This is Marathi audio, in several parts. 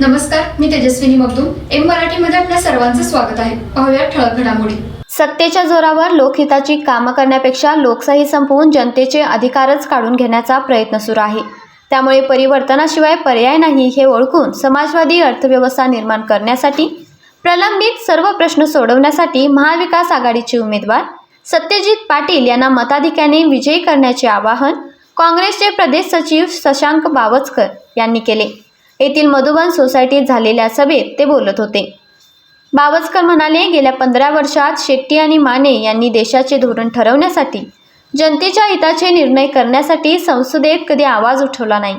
नमस्कार मी तेजस्विनी मगदूम. एम मराठीमध्ये आपल्या सर्वांचं स्वागत आहे. पाहूया ठळक घडामोडी. सत्तेच्या जोरावर लोकहिताची कामं करण्यापेक्षा लोकशाही संपवून जनतेचे अधिकारच काढून घेण्याचा प्रयत्न सुरू आहे. त्यामुळे परिवर्तनाशिवाय पर्याय नाही हे ओळखून समाजवादी अर्थव्यवस्था निर्माण करण्यासाठी प्रलंबित सर्व प्रश्न सोडवण्यासाठी महाविकास आघाडीचे उमेदवार सत्यजित पाटील यांना मताधिक्याने विजयी करण्याचे आवाहन काँग्रेसचे प्रदेश सचिव शशांक बावचकर यांनी केले. येथील मधुबन सोसायटीत झालेल्या सभेत ते बोलत होते. बावस्कर म्हणाले गेल्या पंधरा वर्षात शेट्टी आणि माने यांनी देशाचे धोरण ठरवण्यासाठी जनतेच्या हिताचे निर्णय करण्यासाठी संसदेत कधी आवाज उठवला नाही.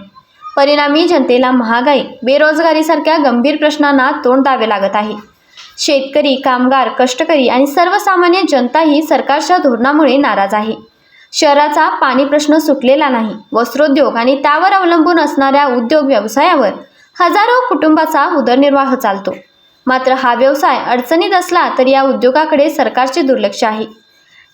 परिणामी जनतेला महागाई बेरोजगारीसारख्या गंभीर प्रश्नांना तोंड द्यावे लागत आहे. शेतकरी कामगार कष्टकरी आणि सर्वसामान्य जनताही सरकारच्या धोरणामुळे नाराज आहे. शहराचा पाणी प्रश्न सुटलेला नाही. वस्त्रोद्योग आणि त्यावर अवलंबून असणाऱ्या उद्योग व्यवसायावर हजारो कुटुंबाचा उदरनिर्वाह चालतो. मात्र हा व्यवसाय अडचणीत असला तर या उद्योगाकडे सरकारचे दुर्लक्ष आहे.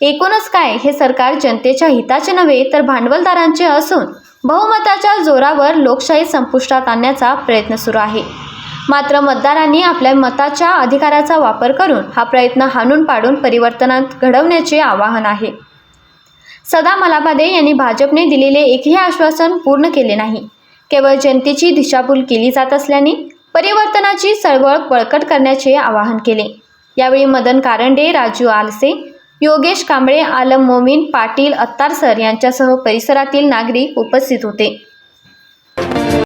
एकूणच काय हे सरकार जनतेच्या हिताचे नव्हे तर भांडवलदारांचे असून बहुमताच्या जोरावर लोकशाही संपुष्टात आणण्याचा प्रयत्न सुरू आहे. मात्र मतदारांनी आपल्या मताच्या अधिकाराचा वापर करून हा प्रयत्न हाणून पाडून परिवर्तनात घडवण्याचे आवाहन आहे. सदा मलाबादे यांनी भाजपने दिलेले एकही आश्वासन पूर्ण केले नाही. केवळ जनतेची दिशाभूल केली जात असल्याने परिवर्तनाची चळवळ बळकट करण्याचे आवाहन केले. यावेळी मदन कारंडे राजू आलसे योगेश कांबळे आलम मोमीन पाटील अत्तार सर यांच्यासह परिसरातील नागरिक उपस्थित होते.